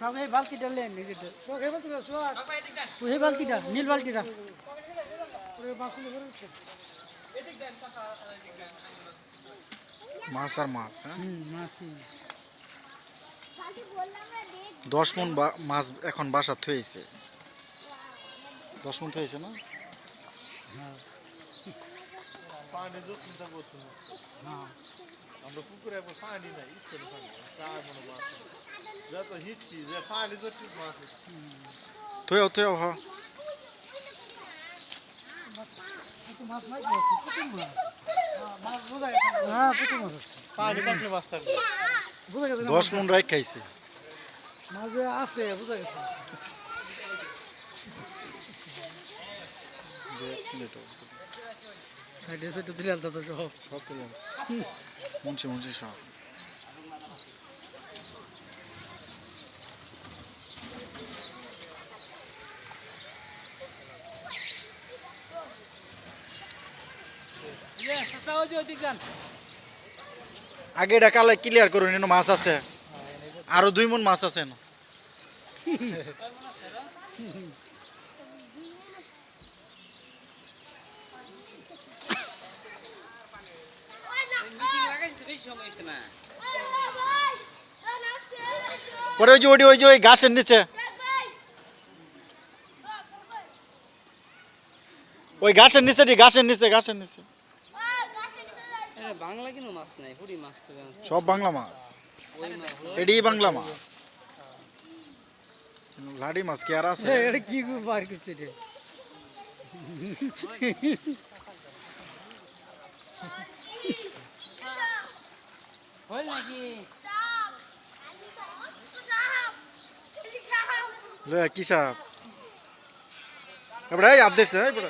সব এই বালতিটা লেন নিজেটা ওই বালতিটা নীল বালতিটা। মাছ আর মাছ হ্যাঁ? দশ মন বা- মাছ এখন বাসা থয়েছে দশ মন থয়েছে না? পানি আমরা পুকুরে একবার পানি নাই। তার মনে মাছ নেই। যত হিচ্ছি যে পানি যত মাছ নেই। থয়েও থয়েও হ মাছ নাই পুকুর মাছ মাছ বোঝা গেছে হ্যাঁ পুকুর মাছ আছে পানি থাকলে মাছ থাকবে বোঝা গেছে দশ মন রাখ খাইছে মাছ যে আছে বোঝা গেছে সাইডে সাইডে দিলে আলতা তো সব সব পেলাম মুন্সি মুন্সি সব আগে এটা কালে ক্লিয়ার করুন, এনে মাছ আছে। আরও দুই মন মাছ আছে পরে ওই যে, ওই ওই যে, ওই গাছের নিচে। ওই গাছের নিচে গাছের নিচে গাছের নিচে। বাংলা কিন্তু মাছ নাই হুড়ি মাছ তো সব বাংলা মাছ। এডি বাংলা মাছ। লাডি মাছ কি আর আছে? এটা কি বার করছে রে হয় নাকি? লয়া কি সাপ? এবারে এই আদেশ এই বড়।